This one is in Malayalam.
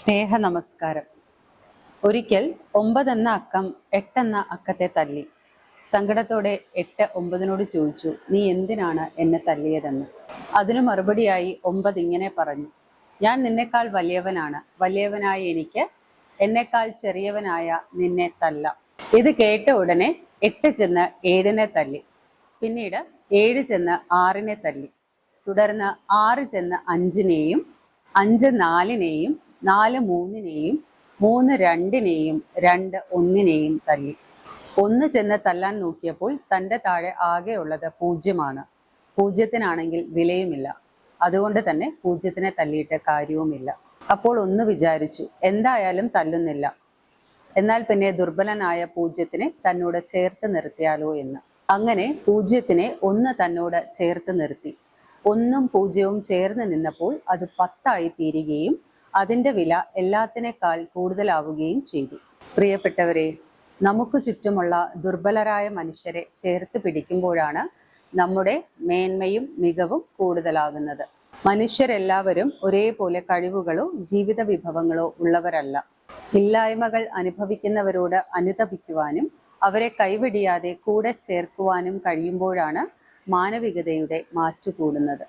സ്നേഹ നമസ്കാരം ഒരിക്കൽ ഒമ്പതെന്ന അക്കം എട്ടെന്ന അക്കത്തെ തല്ലി സങ്കടത്തോടെ എട്ട് ഒമ്പതിനോട് ചോദിച്ചു നീ എന്തിനാണ് എന്നെ തല്ലിയതെന്ന് അതിനു മറുപടിയായി ഒമ്പത് ഇങ്ങനെ പറഞ്ഞു ഞാൻ നിന്നെക്കാൾ വലിയവനാണ്. വലിയവനായ എനിക്ക് എന്നെക്കാൾ ചെറിയവനായ നിന്നെ തല്ല. ഇത് കേട്ട ഉടനെ എട്ട് ചെന്ന് ഏഴിനെ തല്ലി പിന്നീട് ഏഴ് ചെന്ന് ആറിനെ തല്ലി തുടർന്ന് ആറ് ചെന്ന് അഞ്ചിനെയും അഞ്ച് നാലിനെയും നാല് മൂന്നിനെയും മൂന്ന് രണ്ടിനെയും രണ്ട് ഒന്നിനെയും തല്ലി. ഒന്ന് ചെന്ന് തല്ലാൻ നോക്കിയപ്പോൾ തന്റെ താഴെ ആകെയുള്ളത് പൂജ്യമാണ്. പൂജ്യത്തിനാണെങ്കിൽ വിലയുമില്ല. അതുകൊണ്ട് തന്നെ പൂജ്യത്തിനെ തല്ലിയിട്ട് കാര്യവുമില്ല. അപ്പോൾ ഒന്ന് വിചാരിച്ചു എന്തായാലും തല്ലുന്നില്ല. എന്നാൽ പിന്നെ ദുർബലനായ പൂജ്യത്തിനെ തന്നോട് ചേർത്ത് നിർത്തിയാലോ എന്ന്. അങ്ങനെ പൂജ്യത്തിനെ ഒന്ന് തന്നോട് ചേർത്ത് നിർത്തി. ഒന്നും പൂജ്യവും ചേർന്ന് നിന്നപ്പോൾ അത് പത്തായി തീരുകയും അതിന്റെ വില എല്ലാത്തിനേക്കാൾ കൂടുതലാവുകയും ചെയ്തു. പ്രിയപ്പെട്ടവരെ നമുക്ക് ചുറ്റുമുള്ള ദുർബലരായ മനുഷ്യരെ ചേർത്ത് പിടിക്കുമ്പോഴാണ് നമ്മുടെ മേന്മയും മികവും കൂടുതലാകുന്നത്. മനുഷ്യരെല്ലാവരും ഒരേപോലെ കഴിവുകളോ ജീവിത വിഭവങ്ങളോ ഉള്ളവരല്ല. ഇല്ലായ്മകൾ അനുഭവിക്കുന്നവരോട് അനുതപിക്കുവാനും അവരെ കൈവിടിയാതെ കൂടെ ചേർക്കുവാനും കഴിയുമ്പോഴാണ് മാനവികതയുടെ മാറ്റുകൂടുന്നത്